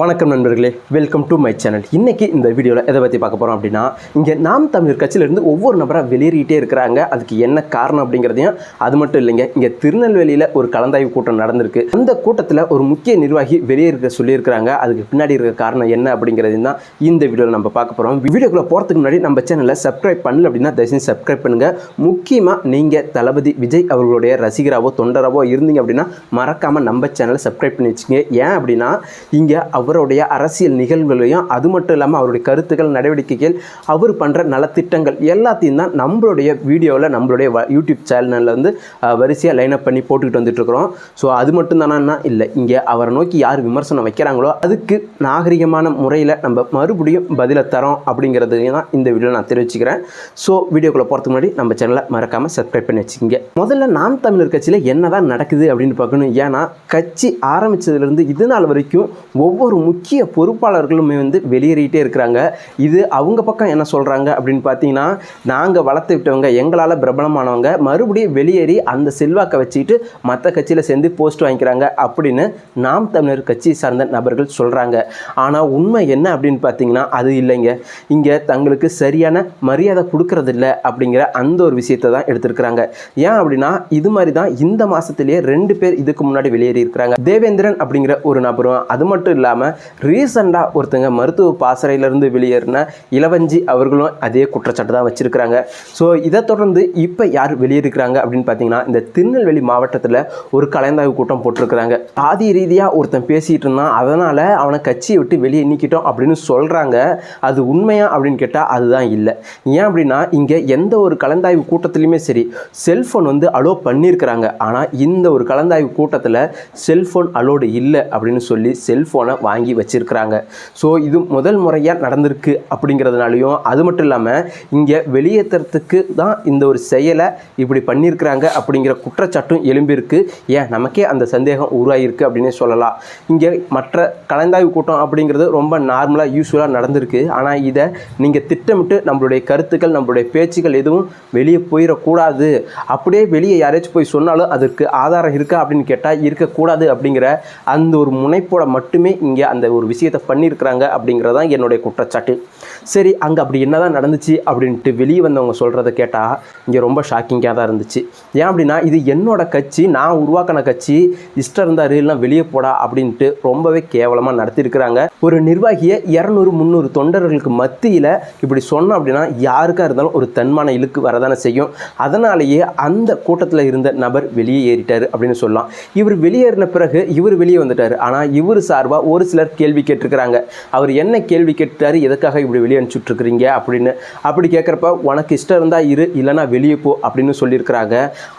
வணக்கம் நண்பர்களே welcome to my channel இன்றைக்கி இந்த வீடியோவில் எதை பற்றி பார்க்க போகிறோம் அப்படின்னா இங்கே நாம் தமிழர் கட்சியிலேருந்து ஒவ்வொரு நபராக வெளியேறிட்டே இருக்கிறாங்க. அதுக்கு என்ன காரணம் அப்படிங்கிறதையும் அது மட்டும் இல்லைங்க இங்கே திருநெல்வேலியில் ஒரு கலந்தாய்வு கூட்டம் நடந்திருக்கு. அந்த கூட்டத்தில் ஒரு முக்கிய நிர்வாகி வெளியேற சொல்லியிருக்கிறாங்க. அதுக்கு பின்னாடி இருக்கிற காரணம் என்ன அப்படிங்கிறதையும் தான் இந்த வீடியோவில் நம்ம பார்க்க போகிறோம் வீடியோக்குள்ளே போகிறதுக்கு முன்னாடி நம்ம சேனலை சப்ஸ்கிரைப் பண்ணல அப்படின்னா தயவுசெய்து சப்ஸ்கிரைப் பண்ணுங்கள் முக்கியமாக நீங்கள் தளபதி விஜய் அவர்களுடைய ரசிகராவோ தொண்டராவோ இருந்தீங்க அப்படின்னா மறக்காமல் நம்ம சேனலை சப்ஸ்கிரைப் பண்ணி வச்சுங்க ஏன் அப்படின்னா இங்கே அவருடைய அரசியல் நிகழ்வுகளையும் அது மட்டும் இல்லாமல் அவருடைய கருத்துக்கள் நடவடிக்கைகள் அவர் பண்ணுற நலத்திட்டங்கள் எல்லாத்தையும் தான் நம்மளுடைய வீடியோவில் நம்மளுடைய வ- யூடியூப் சேனலில் வந்து வரிசையாக லைனப் பண்ணி போட்டுக்கிட்டு வந்துட்டுருக்குறோம். ஸோ அது மட்டும் தானா இல்லை. இங்கே அவரை நோக்கி யார் விமர்சனம் வைக்கிறாங்களோ அதுக்கு நாகரிகமான முறையில் நம்ம மறுபடியும் பதிலை தரோம் அப்படிங்கிறதையும் தான் இந்த வீடியோவில் நான் தெரிவிச்சுக்கிறேன். ஸோ வீடியோக்குள்ளே போகிறதுக்கு முன்னாடி நம்ம சேனலை மறக்காமல் சப்ஸ்கிரைப் பண்ணி வச்சுக்கோங்க. முதல்ல நாம் தமிழர் கட்சியில் என்ன தான் நடக்குது அப்படின்னு பார்க்கணும். ஏன்னா கட்சி ஆரம்பித்ததுலேருந்து இது நாள் வரைக்கும் ஒவ்வொரு முக்கிய பொறுப்பாளர்களுமே வந்து வெளியேறிட்டே இருக்கிறாங்க. இது அவங்க பக்கம் என்ன சொல்கிறாங்க அப்படின்னு பார்த்தீங்கன்னா நாங்கள் வளர்த்து விட்டவங்க எங்களால் பிரபலமானவங்க மறுபடியும் வெளியேறி அந்த செல்வாக்கை வச்சுக்கிட்டு மற்ற கட்சியில் சேர்ந்து போஸ்ட் வாங்கிக்கிறாங்க அப்படின்னு நாம் தமிழர் கட்சி சார்ந்த நபர்கள் சொல்கிறாங்க ஆனால் உண்மை என்ன அப்படின்னு பார்த்தீங்கன்னா அது இல்லைங்க. இங்கே தங்களுக்கு சரியான மரியாதை கொடுக்கறதில்ல அப்படிங்கிற அந்த ஒரு விஷயத்தை தான் எடுத்திருக்கிறாங்க. ஏன் அப்படின்னா இது மாதிரி தான் இந்த மாதத்திலேயே ரெண்டு பேர் இதுக்கு முன்னாடி வெளியேறி இருக்கிறாங்க. தேவேந்திரன் அப்படிங்கிற ஒரு நபரும் அது மட்டும் இல்லாமல் ரீசெண்டாக ஒருத்தங்க மருத்துவ பாசறையிலேருந்து வெளியேறின இளவஞ்சி அவர்களும் அதே குற்றச்சாட்டு தான் வச்சுருக்கிறாங்க. ஸோ இதை தொடர்ந்து இப்போ யார் வெளியேறிக்கிறாங்க அப்படின்னு பார்த்தீங்கன்னா இந்த திருநெல்வேலி மாவட்டத்தில் ஒரு கலந்தாய்வு கூட்டம் போட்டிருக்கிறாங்க. ஆதி ரீதியாக ஒருத்தன் பேசிகிட்டு இருந்தான். அதனால் அவனை கட்சியை விட்டு வெளியே நீக்கிட்டோம் அப்படின்னு சொல்கிறாங்க அது உண்மையா அப்படின்னு கேட்டால் அதுதான் இல்லை. ஏன் அப்படின்னா இங்கே எந்த ஒரு கலந்தாய்வு கூட்டத்துலையுமே சரி செல்ஃபோன் வந்து அலோ பண்ணியிருக்கிறாங்க ஆனால் இந்த ஒரு கலந்தாய்வு கூட்டத்தில் செல்ஃபோன் அலோடு இல்லை அப்படின்னு சொல்லி செல்ஃபோனை வாங்கி வச்சிருக்கிறாங்க. ஸோ இது முதல் முறையாக நடந்திருக்கு அப்படிங்கிறதுனாலையும் அது மட்டும் இல்லாமல் இங்கே வெளியேற்றுறதுக்கு தான் இந்த ஒரு செயலை இப்படி பண்ணியிருக்கிறாங்க அப்படிங்கிற குற்றச்சாட்டும் எழும்பியிருக்கு. ஏன்? நமக்கே அந்த சந்தேகம் உருவாகியிருக்கு அப்படின்னே சொல்லலாம். இங்கே மற்ற கலந்தாய்வு கூட்டம் அப்படிங்கிறது ரொம்ப நார்மலாக யூஸ்ஃபுல்லாக நடந்திருக்கு. ஆனால் இதை நீங்கள் திட்டமிட்டு நம்மளுடைய கருத்துக்கள் நம்மளுடைய பேச்சுக்கள் எதுவும் வெளியே போயிடக்கூடாது. அப்படியே வெளியே யாராச்சும் போய் சொன்னாலும் அதற்கு ஆதாரம் இருக்கா அப்படின்னு கேட்டால் இருக்கக்கூடாது அப்படிங்கிற அந்த ஒரு முனைப்போட மட்டுமே இங்கே அந்த ஒரு விஷயத்தை பண்ணியிருக்கிறாங்க அப்படிங்கிறதான் என்னுடைய குற்றச்சாட்டு. சரி அங்கே அப்படி என்னதான் நடந்துச்சு அப்படின்ட்டு வெளியே வந்தவங்க சொல்கிறத கேட்டால் இங்கே ரொம்ப ஷாக்கிங்காக தான் இருந்துச்சு. ஏன் அப்படின்னா இது என்னோட கட்சி நான் உருவாக்கின கட்சி இஷ்டம் இருந்தால் ரீல்லாம் வெளியே போடா அப்படின்ட்டு ரொம்பவே கேவலமாக நடத்தியிருக்கிறாங்க ஒரு நிர்வாகியை இரநூறு முந்நூறு தொண்டர்களுக்கு மத்தியில் இப்படி சொன்னோம் அப்படின்னா யாருக்காக இருந்தாலும் ஒரு தன்மான இழுக்கு வரதானே செய்யும். அதனாலேயே அந்த கூட்டத்தில் இருந்த நபர் வெளியே ஏறிட்டார் அப்படின்னு சொல்லலாம். இவர் வெளியேறின பிறகு இவர் வெளியே வந்துட்டார். ஆனால் இவர் சார்பாக ஒரு சிலர் கேள்வி கேட்டிருக்கிறாங்க. அவர் என்ன கேள்வி கேட்டாரு? எதுக்காக இப்படி வெளியே அனுப்பிச்சுட்ருக்குறீங்க அப்படின்னு. அப்படி கேட்குறப்ப உனக்கு இஷ்டம் இருந்தால் இரு இல்லைனா வெளியே போ அப்படின்னு சொல்லியிருக்கிறாங்க.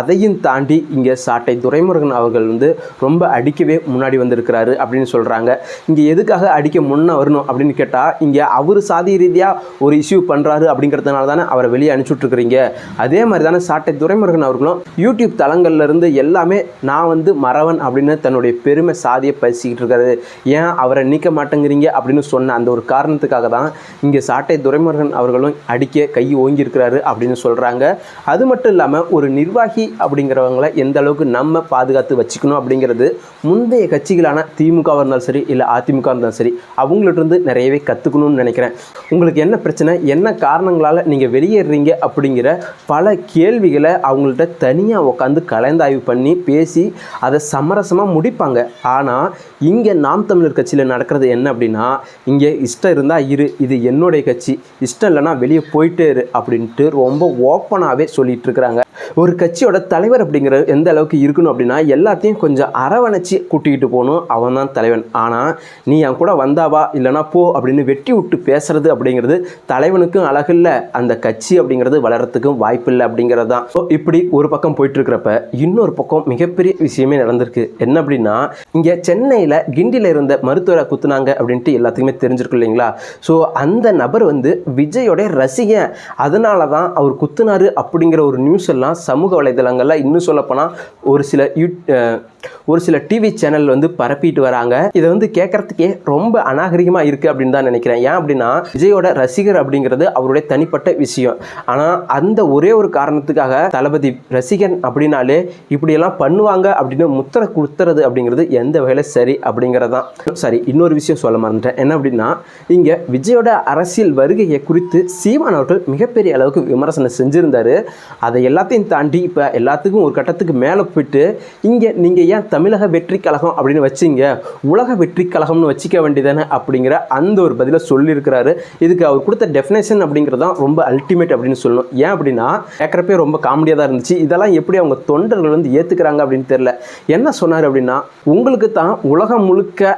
அதையும் தாண்டி இங்கே சாட்டை துரைமுருகன் அவர்கள் வந்து ரொம்ப அடிக்கவே முன்னாடி வந்திருக்கிறாரு அப்படின்னு சொல்கிறாங்க இங்கே எதுக்காக அடிக்க முன்னே வரணும் அப்படின்னு கேட்டால் இங்கே அவர் சாதி ரீதியாக ஒரு இஷ்யூ பண்ணுறாரு அப்படிங்கிறதுனால தானே அவரை வெளியே அனுப்பிச்சுட்ருக்குறீங்க அதே மாதிரி தானே சாட்டை துரைமுருகன் அவர்களும் யூடியூப் தளங்கள்லேருந்து எல்லாமே நான் வந்து மறவன் அப்படின்னு தன்னுடைய பெருமை சாதியை பசிக்கிட்டு இருக்காரு. ஏன் அவரை நீக்க மாட்டேங்கிறீங்க அப்படின்னு சொன்ன அந்த ஒரு காரணத்துக்காக தான் இங்கே சாட்டை துரைமுருகன் அவர்களும் அடிக்க கை ஓங்கியிருக்கிறாரு அப்படின்னு சொல்கிறாங்க அது மட்டும் இல்லாமல் ஒரு நிர்வாகி அப்படிங்கிறவங்கள எந்த அளவுக்கு நம்ம பாதுகாத்து வச்சுக்கணும் அப்படிங்கிறது முந்தைய கட்சிகளான திமுகவாக இருந்தாலும் சரி இல்லை அதிமுக இருந்தாலும் சரி அவங்கள்ட்ட இருந்து நிறையவே கற்றுக்கணும்னு நினைக்கிறேன். உங்களுக்கு என்ன பிரச்சனை என்ன காரணங்களால் நீங்கள் வெளியேறுறீங்க அப்படிங்கிற பல கேள்விகளை அவங்கள்ட்ட தனியாக உட்காந்து கலந்தாய்வு பண்ணி பேசி அதை சமரசமாக முடிப்பாங்க. ஆனால் இங்கே நாம் தமிழர் கட்சியில் நடக்கிறது என்ன அப்படின்னா இங்கே இஷ்டம் இருந்தால் இரு இது என்னுடைய கட்சி இஷ்டம் இல்லைனா வெளியே போயிட்டே இரு அப்படின்ட்டு ரொம்ப ஓப்பனாகவே சொல்லிட்டு இருக்கிறாங்க. ஒரு கட்சியோட தலைவர் அப்படிங்கிற எந்த அளவுக்கு இருக்கணும் அப்படின்னா எல்லாத்தையும் கொஞ்சம் அரவணைச்சி கூட்டிகிட்டு போகணும். அவன் தான் தலைவன். ஆனால் நீ என் கூட வந்தாவா இல்லைனா போ அப்படின்னு வெட்டி விட்டு பேசுறது அப்படிங்கிறது தலைவனுக்கும் அழகில்ல அந்த கட்சி அப்படிங்கிறது வளர்கிறதுக்கும் வாய்ப்பில்லை அப்படிங்கிறது தான். ஸோ இப்படி ஒரு பக்கம் போயிட்டு இருக்கிறப்ப இன்னொரு பக்கம் மிகப்பெரிய விஷயமே நடந்திருக்கு. என்ன அப்படின்னா இங்கே சென்னையில் கிண்டியில் இருந்த மருத்துவரை குத்துனாங்க அப்படின்ட்டு எல்லாத்துக்குமே தெரிஞ்சிருக்கும் இல்லைங்களா? ஸோ அந்த நபர் வந்து விஜயோடைய ரசிகன். அதனால தான் அவர் குத்துனார் அப்படிங்கிற ஒரு நியூஸ் எல்லாம் சமூக வலைதளங்களில் இன்னும் சொல்லப்போனால் ஒரு சில யூ ஒரு சில டிவி சேனல் வந்து பரப்பிட்டு வராங்க. இதை வந்து கேட்கறதுக்கே ரொம்ப அநாகரிகமாக இருக்குது அப்படின்னு தான் நினைக்கிறேன். ஏன் அப்படின்னா விஜயோட ரசிகர் அப்படிங்கிறது அவருடைய தனிப்பட்ட விஷயம். ஆனால் அந்த ஒரே ஒரு காரணத்துக்காக தளபதி ரசிகன் அப்படின்னாலே இப்படியெல்லாம் பண்ணுவாங்க அப்படின்னு முத்திரை கொடுத்துறது அப்படிங்கிறது எந்த வகையில் சரி அப்படிங்கிறது தான் சரி இன்னொரு விஷயம் சொல்ல மறந்துட்டேன். என்ன அப்படின்னா இங்கே விஜயோட அரசியல் வருகையை குறித்து சீமான் அவர்கள் மிகப்பெரிய அளவுக்கு விமர்சனம் செஞ்சுருந்தாரு. அதை எல்லாத்தையும் தாண்டி இப்போ எல்லாத்துக்கும் ஒரு கட்டத்துக்கு மேலே போயிட்டு இங்கே நீங்கள் ஏன் தமிழக வெற்றி கழகம் அப்படின்னு வச்சிங்க? உலக வெற்றி கழகம்னு வச்சிக்க வேண்டியதானே அப்படிங்கிற அந்த ஒரு பதிலை சொல்லியிருக்கிறாரு. இதுக்கு அவர் கொடுத்த டெஃபினேஷன் அப்படிங்கிறது தான் ரொம்ப அல்டிமேட் அப்படின்னு சொல்லணும். ஏன் அப்படின்னா கேட்குறப்பே ரொம்ப காமெடியாக தான் இருந்துச்சு. இதெல்லாம் எப்படி அவங்க தொண்டர்கள் வந்து ஏற்றுக்கிறாங்க அப்படின்னு தெரியல. என்ன சொன்னார் அப்படின்னா உங்களுக்கு தான் உலகம் முழுக்க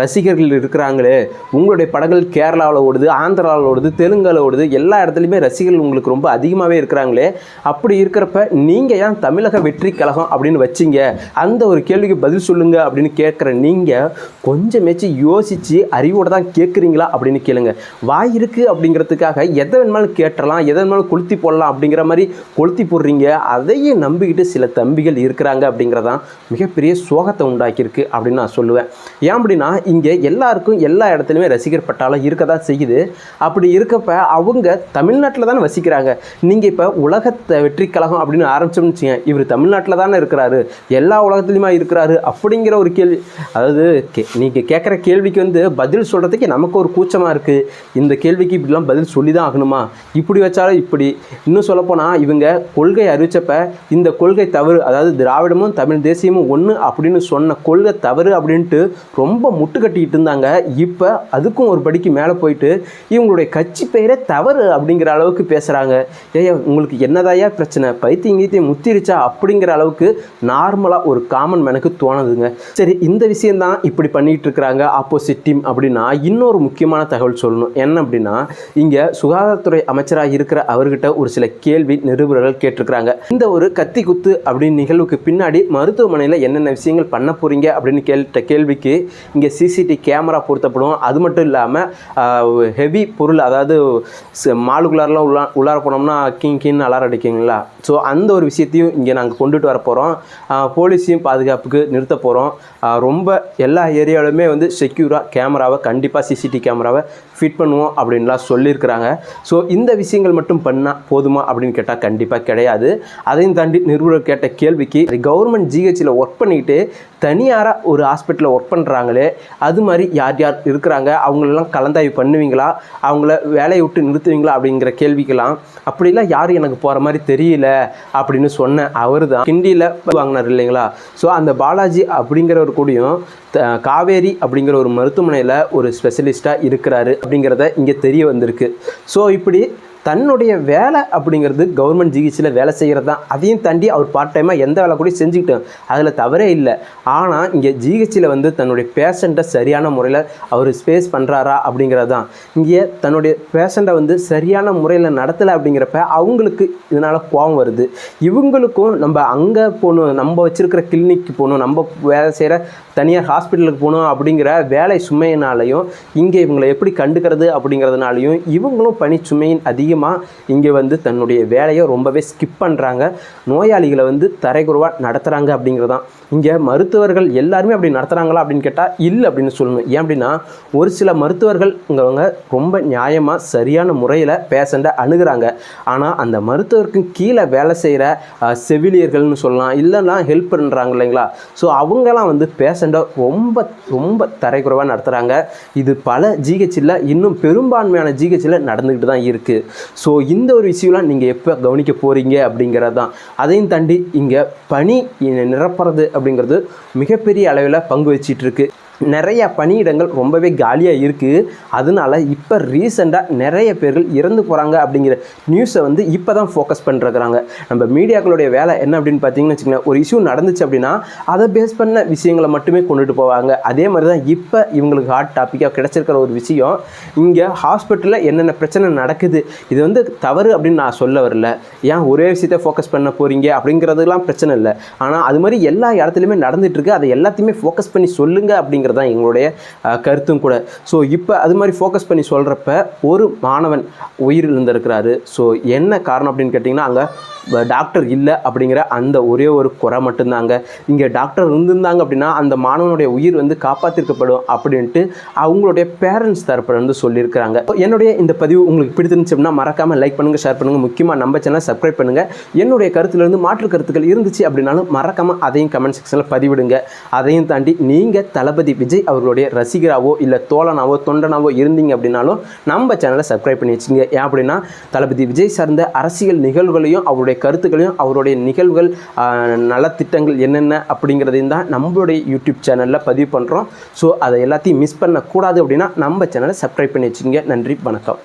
ரசிகர்கள் இருக்கிறாங்களே. உங்களுடைய படங்கள் கேரளாவில் ஓடுது ஆந்திராவில் ஓடுது தெலுங்காவில் ஓடுது. எல்லா இடத்துலையுமே ரசிகர்கள் உங்களுக்கு ரொம்ப அதிகமாகவே இருக்கிறாங்களே. அப்படி இருக்கிறப்ப நீங்கள் ஏன் தமிழக வெற்றி கழகம் அப்படின்னு வச்சிங்க? அந்த ஒரு கேள்விக்கு பதில் சொல்லுங்க அப்படின்னு கேட்குற நீங்கள் கொஞ்சமேச்சு யோசித்து அறிவோட தான் கேட்குறீங்களா அப்படின்னு கேளுங்க. வாய் இருக்குது அப்படிங்கிறதுக்காக எதை வேணுமாலும் கேட்டுறலாம் எதை வேணுமாலும் கொளுத்தி போடலாம் அப்படிங்கிற மாதிரி கொளுத்தி போடுறீங்க. அதையே நம்பிக்கிட்டு சில தம்பிகள் இருக்கிறாங்க அப்படிங்கிறதான் மிகப்பெரிய சோகத்தை உண்டாக்கியிருக்கு அப்படின்னு நான் சொல்லுவேன். ஏன் அப்படின்னா இங்கே எல்லாருக்கும் எல்லா இடத்துலையுமே ரசிகர் பட்டாலும் இருக்க தான் செய்யுது. அப்படி இருக்கப்ப அவங்க தமிழ்நாட்டில் தானே வசிக்கிறாங்க. நீங்கள் இப்போ உலகத்தை வெற்றி கழகம் அப்படின்னு ஆரம்பிச்சோம்னு வச்சுங்க இவர் தமிழ்நாட்டில் தானே இருக்கிறாரு. எல்லா உலகத்துலையுமா இருக்கிறாரு அப்படிங்கிற ஒரு கேள்வி. அதாவது கே நீங்கள் கேட்குற கேள்விக்கு வந்து பதில் சொல்கிறதுக்கு நமக்கு ஒரு கூச்சமாக இருக்குது இந்த கேள்விக்கு இப்படிலாம் பதில் சொல்லி தான் ஆகணுமா? இப்படி வச்சாலும் இப்படி. இன்னும் சொல்லப்போனால் இவங்க கொள்கை அறிவிச்சப்ப இந்த கொள்கை தவறு அதாவது திராவிடமும் தமிழ் தேசியமும் ஒன்று அப்படின்னு சொன்ன கொள்கை தவறு அப்படின்ட்டு ரொம்ப முட்டுக்கட்டிக்கிட்டு இருந்தாங்க. இப்போ அதுக்கும் ஒரு படிக்கு மேலே போயிட்டு இவங்களுடைய கட்சி பெயரே தவறு அப்படிங்கிற அளவுக்கு பேசுகிறாங்க ஏய் உங்களுக்கு என்னதாயா பிரச்சனை? பைத்தியம் கீத்தியம் முத்திருச்சா அப்படிங்கிற அளவுக்கு நார்மலாக ஒரு காமன் மேனுக்கு தோணுதுங்க. சரி இந்த விஷயந்தான் இப்படி பண்ணிட்டு இருக்கிறாங்க ஆப்போசிட் டீம் அப்படின்னா இன்னொரு முக்கியமான தகவல் சொல்லணும். என்ன அப்படின்னா இங்கே சுகாதாரத்துறை அமைச்சராக இருக்கிற அவர்கிட்ட ஒரு சில கேள்வி நிருபர்கள் கேட்டிருக்கிறாங்க. இந்த ஒரு கத்தி குத்து அப்படின்னு நிகழ்வுக்கு பின்னாடி மருத்துவமனையில் என்னென்ன விஷயங்கள் பண்ண போகிறீங்க அப்படின்னு கேட்ட கேள்விக்கு இங்கே சிசிடி கேமரா பொருத்தப்படும். அது மட்டும் இல்லாமல் ஹெவி பொருள் அதாவது மாலுக்குள்ளாரெலாம் உள்ள உள்ளார போனோம்னா கிங் கின்னு அலாரம் அடிக்குங்களா? ஸோ அந்த ஒரு விஷயத்தையும் இங்கே நாங்கள் கொண்டுட்டு வர போகிறோம் போலீஸையும் பாதுகாப்புக்கு நிறுத்த போகிறோம் ரொம்ப எல்லா ஏரியாவிலுமே வந்து செக்யூராக கேமராவை கண்டிப்பாக சிசிடி கேமராவை ஃபிட் பண்ணுவோம் அப்படின்லாம் சொல்லியிருக்கிறாங்க. ஸோ இந்த விஷயங்கள் மட்டும் பண்ணால் போதுமா அப்படின்னு கேட்டால் கண்டிப்பாக கிடையாது. அதையும் தாண்டி நிறுவனர் கேட்ட கேள்விக்கு கவர்மெண்ட் ஜிஹெச்சில் ஒர்க் பண்ணிக்கிட்டு தனியாராக ஒரு ஹாஸ்பிட்டலில் ஒர்க் பண்ணுறாங்களே அது மாதிரி யார் யார் இருக்கிறாங்க? அவங்களெல்லாம் கலந்தாய்வு பண்ணுவீங்களா? அவங்கள வேலையை விட்டு நிறுத்துவீங்களா? அப்படிங்கிற கேள்விக்கெல்லாம் அப்படிலாம் யாரும் எனக்கு போகிற மாதிரி தெரியல அப்படின்னு சொன்ன அவர் தான் கிண்டியில் வாங்கினார் இல்லைங்களா? ஸோ அந்த பாலாஜி அப்படிங்கிறவர் கூடயும் த- காவேரி அப்படிங்கிற ஒரு மருத்துவமனையில் ஒரு ஸ்பெஷலிஸ்ட்டாக இருக்கிறாரு அப்படிங்கிறத இங்கே தெரிய வந்திருக்கு. ஸோ இப்படி தன்னுடைய வேலை அப்படிங்கிறது கவர்மெண்ட் ஜிஹெச்சில் வேலை செய்கிறது தான் அதையும் தாண்டி அவர் பார்ட் டைமாக எந்த வேலை கூட செஞ்சுக்கிட்டோம் அதில் தவறே இல்லை. ஆனால் இங்கே ஜிஹெச்சில் வந்து தன்னுடைய பேஷண்ட்டை சரியான முறையில் அவர் ஸ்பேஸ் பண்ணுறாரா அப்படிங்கிறது. தான் இங்கே தன்னுடைய பேஷண்ட்டை வந்து சரியான முறையில் நடத்தலை அப்படிங்கிறப்ப அவங்களுக்கு இதனால் கோபம் வருது. இவங்களுக்கும் நம்ம அங்கே போகணும் நம்ம வச்சுருக்கிற கிளினிக்கு போகணும் நம்ம வேலை செய்கிற தனியாக ஹாஸ்பிட்டலுக்கு போகணும் அப்படிங்கிற வேலை சுமையினாலையும் இங்கே இவங்களை எப்படி கண்டுக்கிறது அப்படிங்கிறதுனாலையும் இவங்களும் பணி சுமையின் அதிகமாக இங்கே வந்து தன்னுடைய வேலையை ரொம்பவே ஸ்கிப் பண்ணுறாங்க நோயாளிகளை வந்து தரைக்குறவாக நடத்துகிறாங்க அப்படிங்கிறது தான் இங்கே மருத்துவர்கள் எல்லாருமே அப்படி நடத்துகிறாங்களா அப்படின்னு கேட்டால் இல்லை அப்படின்னு சொல்லணும். ஏன் அப்படின்னா ஒரு சில மருத்துவர்கள்ங்கிறவங்க ரொம்ப நியாயமாக சரியான முறையில் பேஷண்ட்டை அணுகிறாங்க. ஆனால் அந்த மருத்துவருக்கு கீழே வேலை செய்கிற செவிலியர்கள்னு சொல்லலாம் இல்லைன்னா ஹெல்ப் பண்ணுறாங்க இல்லைங்களா? ஸோ அவங்கெல்லாம் வந்து பேச பேஷண்ட்டை ரொம்ப ரொம்ப தரைக்குறைவாக நடத்துகிறாங்க இது பல ஜிஹெச்சில் இன்னும் பெரும்பான்மையான ஜிஹெச்சில் நடந்துக்கிட்டு தான் இருக்குது ஸோ இந்த ஒரு விஷயம்லாம் நீங்கள் எப்போ கவனிக்க போகிறீங்க அப்படிங்கிறது தான். அதையும் தாண்டி இங்கே பணி நிரப்புறது அப்படிங்கிறது மிகப்பெரிய அளவில் பங்கு வச்சிட்ருக்கு நிறைய பணியிடங்கள் ரொம்பவே காலியாக இருக்குது அதனால இப்போ ரீசெண்டாக நிறைய பேர்கள் இறந்து போகிறாங்க அப்படிங்கிற நியூஸை வந்து இப்போ தான் ஃபோக்கஸ் பண்ணுறாங்க நம்ம மீடியாக்களுடைய வேலை என்ன அப்படின்னு பார்த்தீங்கன்னு வச்சுக்கோங்களேன் ஒரு இஷ்யூ நடந்துச்சு அப்படின்னா அதை பேஸ் பண்ண விஷயங்களை மட்டுமே கொண்டுட்டு போவாங்க. அதே மாதிரி தான் இப்போ இவங்களுக்கு ஹாட் டாப்பிக்காக கிடச்சிருக்கிற ஒரு விஷயம் இங்கே ஹாஸ்பிட்டலில் என்னென்ன பிரச்சனை நடக்குது இது வந்து தவறு அப்படின்னு நான் சொல்ல வரல. ஏன் ஒரே விஷயத்தை ஃபோக்கஸ் பண்ண போகிறீங்க அப்படிங்கிறதுலாம் பிரச்சனை இல்லை. ஆனால் அது மாதிரி எல்லா இடத்துலையுமே நடந்துகிட்ருக்கு அதை எல்லாத்தையுமே ஃபோக்கஸ் பண்ணி சொல்லுங்கள் அப்படிங்கிற அப்படிங்கிறது தான் எங்களுடைய கருத்தும் கூட. ஸோ இப்போ அது மாதிரி ஃபோக்கஸ் பண்ணி சொல்கிறப்ப ஒரு மாணவன் உயிரிழந்திருக்கிறாரு. ஸோ என்ன காரணம் அப்படின்னு கேட்டிங்கன்னா அங்கே டாக்டர் இல்லை அப்படிங்கிற அந்த ஒரே ஒரு குறை மட்டும்தாங்க. இங்கே டாக்டர் இருந்திருந்தாங்க அப்படின்னா அந்த மாணவனுடைய உயிர் வந்து காப்பாற்றிருக்கப்படும் அப்படின்ட்டு அவங்களுடைய பேரண்ட்ஸ் தரப்பில் வந்து சொல்லியிருக்கிறாங்க. என்னுடைய இந்த பதிவு உங்களுக்கு பிடிச்சிருந்துச்சு அப்படின்னா மறக்காமல் லைக் பண்ணுங்கள் ஷேர் பண்ணுங்கள் முக்கியமாக நம்ம சேனலை சப்ஸ்கிரைப் பண்ணுங்கள் என்னுடைய கருத்துலேருந்து மாற்று கருத்துக்கள் இருந்துச்சு அப்படின்னாலும் மறக்காமல் அதையும் கமெண்ட் செக்ஷனில் பதிவிடுங்க. அதையும் தாண்டி நீங்கள் தளபதி விஜய் அவர்களுடைய ரசிகராவோ இல்லை தோழனாவோ தொண்டனாவோ இருந்தீங்க அப்படின்னாலும் நம்ம சேனலை சப்ஸ்கிரைப் பண்ணி வச்சுங்க. ஏன் அப்படின்னா தளபதி விஜய் சார்ந்த அரசியல் நிகழ்வுகளையும் அவருடைய கருத்துக்களையும் அவருடைய நிகழ்வுகள் நலத்திட்டங்கள் என்னென்ன அப்படிங்கிறதையும் தான் நம்மளுடைய யூடியூப் சேனலில் பதிவு பண்ணுறோம் ஸோ அதை எல்லாத்தையும் மிஸ் பண்ணக்கூடாது அப்படின்னா நம்ம சேனலை சப்ஸ்கிரைப் பண்ணி வச்சுங்க நன்றி வணக்கம்.